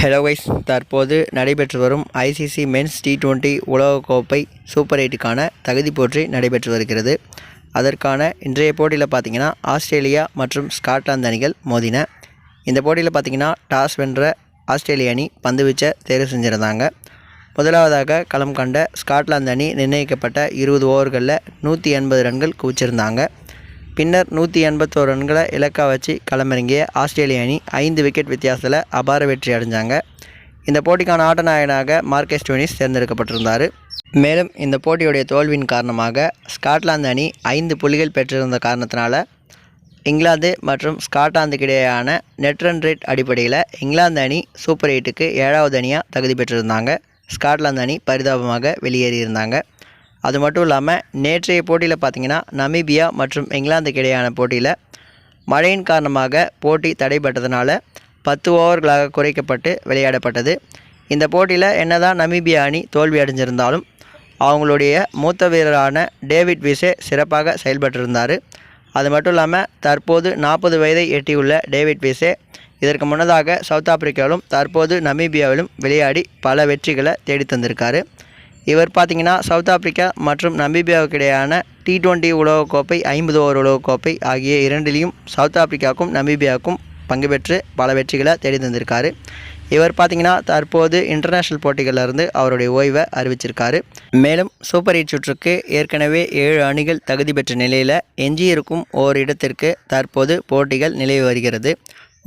Hello wise தற்போது நடைபெற்று வரும் ஐசிசி மென்ஸ் டி டுவெண்ட்டி உலகக்கோப்பை சூப்பர் எயிட்டுக்கான தகுதி போற்றி நடைபெற்று வருகிறது. அதற்கான இன்றைய போட்டியில் பார்த்தீங்கன்னா ஆஸ்திரேலியா மற்றும் ஸ்காட்லாந்து அணிகள் மோதின. இந்த போட்டியில் பார்த்தீங்கன்னா டாஸ் வென்ற ஆஸ்திரேலிய அணி பந்து வீச்சை தேர்வு செஞ்சுருந்தாங்க. முதலாவதாக களம் கண்ட ஸ்காட்லாந்து அணி நிர்ணயிக்கப்பட்ட இருபது ஓவர்களில் நூற்றி எண்பது ரன்கள் குவிச்சிருந்தாங்க. பின்னர் நூற்றி எண்பத்தோரு ரன்களை இலக்கா வச்சு களமிறங்கிய ஆஸ்திரேலிய அணி ஐந்து விக்கெட் வித்தியாசத்தில் அபார வெற்றி அடைஞ்சாங்க. இந்த போட்டிக்கான ஆட்டநாயகனாக மார்க்கெஸ் டோனிஸ் தேர்ந்தெடுக்கப்பட்டிருந்தார். மேலும் இந்த போட்டியுடைய தோல்வியின் காரணமாக ஸ்காட்லாந்து அணி ஐந்து புள்ளிகள் பெற்றிருந்த காரணத்தினால இங்கிலாந்து மற்றும் ஸ்காட்லாந்துக்கு இடையேயான நெட் ரன் ரேட் அடிப்படையில் இங்கிலாந்து அணி சூப்பர் எயிட்டுக்கு ஏழாவது அணியாக தகுதி பெற்றிருந்தாங்க. ஸ்காட்லாந்து அணி பரிதாபமாக வெளியேறியிருந்தாங்க. அது மட்டும் இல்லாமல் நேற்றைய போட்டியில் பார்த்தீங்கன்னா நமீபியா மற்றும் இங்கிலாந்துக்கு இடையான போட்டியில் மழையின் காரணமாக போட்டி தடைபட்டதுனால பத்து ஓவர்களாக குறைக்கப்பட்டு விளையாடப்பட்டது. இந்த போட்டியில் என்னதான் நமீபியா அணி தோல்வி அடைஞ்சிருந்தாலும் அவங்களுடைய மூத்த வீரரான டேவிட் விசே சிறப்பாக செயல்பட்டிருந்தார். அது மட்டும் இல்லாமல் தற்போது நாற்பது வயதை எட்டியுள்ள டேவிட் விசே இதற்கு முன்னதாக சவுத் ஆப்பிரிக்காவிலும் தற்போது நமீபியாவிலும் விளையாடி பல வெற்றிகளை தேடி தந்திருக்காரு இவர் பார்த்தீங்கன்னா சவுத் ஆப்பிரிக்கா மற்றும் நமீபியாவுக்கு இடையான டி டுவெண்ட்டி உலகக்கோப்பை ஐம்பது ஓவர் உலகக்கோப்பை ஆகிய இரண்டிலையும் சவுத் ஆப்பிரிக்காவுக்கும் நமீபியாவுக்கும் பங்கு பெற்று பல வெற்றிகளை தேடி தந்திருக்காரு. இவர் பார்த்தீங்கன்னா தற்போது இன்டர்நேஷ்னல் போட்டிகளிலிருந்து அவருடைய ஓய்வை அறிவிச்சிருக்காரு. மேலும் சூப்பர் எயிட் சுற்றுக்கு ஏற்கனவே ஏழு அணிகள் தகுதி பெற்ற நிலையில் எஞ்சியிருக்கும் ஓர் இடத்திற்கு தற்போது போட்டிகள் நிலவி வருகிறது.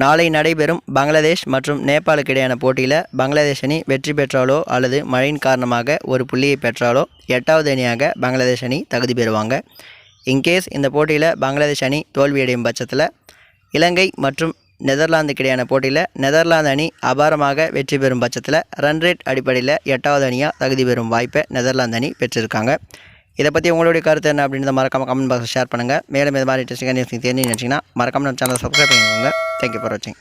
நாளை நடைபெறும் பங்களாதேஷ் மற்றும் நேபாளுக்கு இடையான போட்டியில் பங்களாதேஷ் அணி வெற்றி பெற்றாலோ அல்லது மழையின் காரணமாக ஒரு புள்ளியை பெற்றாலோ எட்டாவது அணியாக பங்களாதேஷ் அணி தகுதி பெறுவாங்க. இன்கேஸ் இந்த போட்டியில் பங்களாதேஷ் அணி தோல்வியடையும் பட்சத்தில் இலங்கை மற்றும் நெதர்லாந்துக்கு இடையான போட்டியில் நெதர்லாந்து அணி அபாரமாக வெற்றி பெறும் பட்சத்தில் ரன் ரேட் அடிப்படையில் எட்டாவது அணியாக தகுதி பெறும் வாய்ப்பை நெதர்லாந்து அணி பெற்றிருக்காங்க. இதை பற்றி உங்களுடைய கருத்து என்ன அப்படின்றத மறக்காமல் கமெண்ட் பாக்ஸில் ஷேர் பண்ணுங்கள் மேலும் இது மாதிரி இன்ட்ரெஸ்டிங்காக நியூஸ் தெரிஞ்சு நினச்சிங்கன்னா மறக்காமல் நம்ம சேனல் சப்ஸ்கிரைப் பண்ணிக்கோங்க. தேங்க்யூ ஃபார் வாட்சிங்